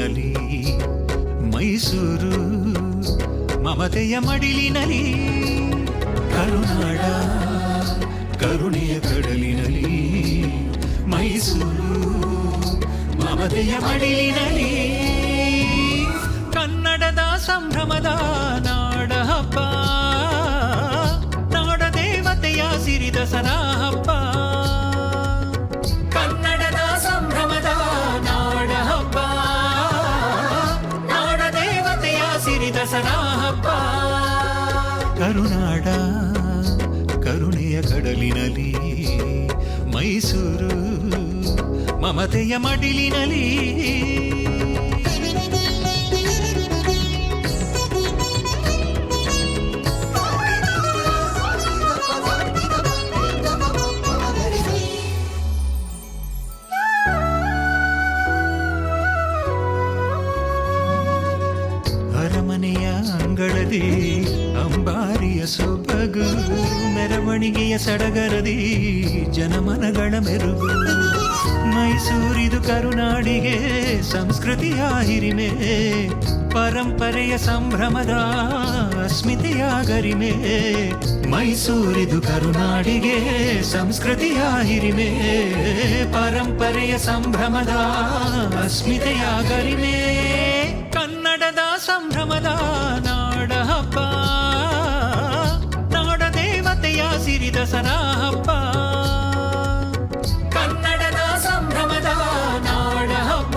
ಮೈಲಿನಲ್ಲಿ ಮೈಸೂರು ಮಮತೆಯ ಮಡಿಲಿನಲ್ಲಿ ಕರುನಾಡ ಕರುಣೆಯ ಕಡಲಿನಲ್ಲಿ ಮೈಸೂರು ಮಮತೆಯ ಮಡಿಲಿನಲ್ಲಿ ಕರುನಾಡ ಕರುಣೆಯ ಕಡಲಿನಲಿ ಮೈಸೂರು ಮಮತೆಯ ಮಡಿಲಿನಲಿ ಅರಮನೆಯ ಅಂಗಳದಿ ಅಂಬಾರಿಯ ಸೊಬಗು, ಮೆರವಣಿಗೆಯ ಸಡಗರದಿ, ಜನಮನಗಳ ಮೆರುಗು. ಮೈಸೂರಿದು ಕರುನಾಡಿಗೆ ಸಂಸ್ಕೃತಿಯ ಹಿರಿಮೆ ಪರಂಪರೆಯ ಸಂಭ್ರಮದ ಅಸ್ಮಿತೆಯ ಗರಿಮೆ ಮೈಸೂರಿದು ಕರುನಾಡಿಗೆ ಸಂಸ್ಕೃತಿಯ ಹಿರಿಮೆ ಪರಂಪರೆಯ ಸಂಭ್ರಮದ ಅಸ್ಮಿತೆಯ ಗರಿಮೆ ಕನ್ನಡದ ಸಂಭ್ರಮದ ದಸರಾ ಕನ್ನಡದ ಸಂಭ್ರಮದ ನಾಡ ಹಬ್ಬ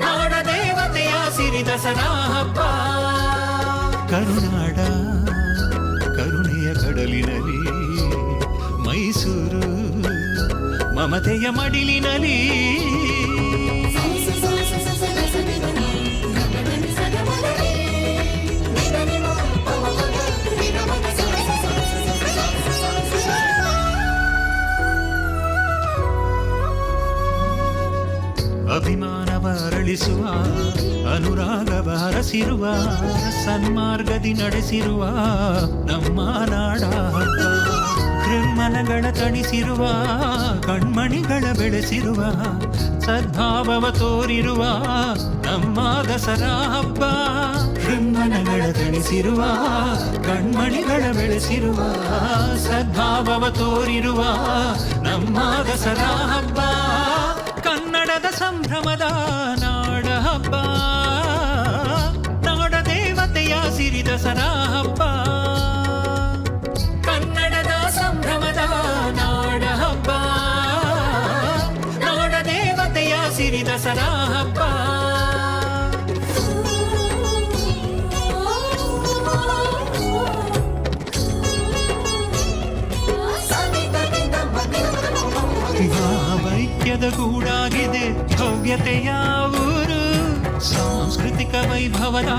ನಾಡ ದೇವತೆಯ ಸಿರಿ ದಸರಾ ಹಬ್ಬ ಕರುನಾಡ, ಕರುಣೆಯ ಕಡಲಿನಲಿ ಮೈಸೂರು, ಮಮತೆಯ ಮಡಿಲಿನಲಿ ಅಭಿಮಾನವ ಅರಳಿಸುವ, ಅನುರಾಗವ ಹರಸಿರುವ, ಸನ್ಮಾರ್ಗದಿ ನಡೆಸಿರುವ ನಮ್ಮ ನಾಡ ಹೃನ್ಮನಗಳ ತಣಿಸಿರುವ, ಕಣ್ಮಣಿಗಳ ಬೆಳೆಸಿರುವ, ಸದ್ಭಾವವ ತೋರಿರುವ ನಮ್ಮ ದಸರಾ ಹಬ್ಬ. ಹೃನ್ಮನಗಳ ತಣಿಸಿರುವ, ಕಣ್ಮಣಿಗಳ ಬೆಳೆಸಿರುವ, ಸದ್ಭಾವವ ತೋರಿರುವ ನಮ್ಮ ದಸರಾ ಹಬ್ಬ. ಕನ್ನಡದ ಸಂಭ್ರಮದ ನಾಡ ಹಬ್ಬ ನಾಡ ದೇವತೆಯ ಸಿರಿ ಭಾವೈಕ್ಯದ ಗೂಡಾಗಿದೆ ಭವ್ಯತೆಯ ಊರು ಸಾಂಸ್ಕೃತಿಕ ವೈಭವದ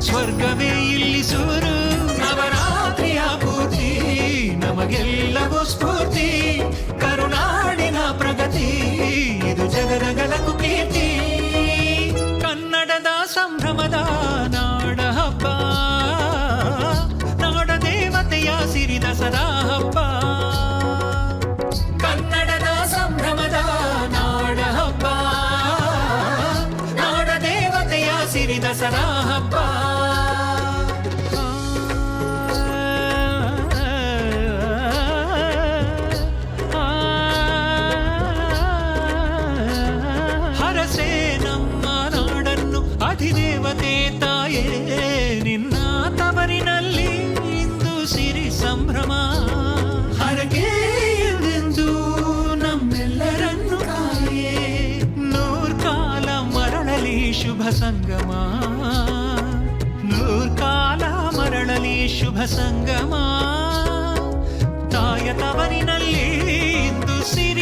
ಸ್ವರ್ಗವೇ ಇಲ್ಲಿ ಸೂರು. ನವರಾತ್ರಿಯ ಪೂರ್ತಿ ನಮಗೆಲ್ಲವೂ ಸ್ಫೂರ್ತಿ ದಸರಾ ಹಬ್ಬ. ಹರಸೆ ನಮ್ಮ ನಾಡನ್ನು ಅಧಿದೇವತೆ ತಾಯೇ, ನಿನ್ನ ತವರಿನಲ್ಲಿ ಇಂದು ಸಿರಿ ಸಂಭ್ರಮ. ಹರಕೆ ಶುಭ ಸಂಗಮ. ಶುಭ ಸಂಗಮ ತಾಯ ತವರಿನಲ್ಲಿ ಇಂದು ಸಿರಿ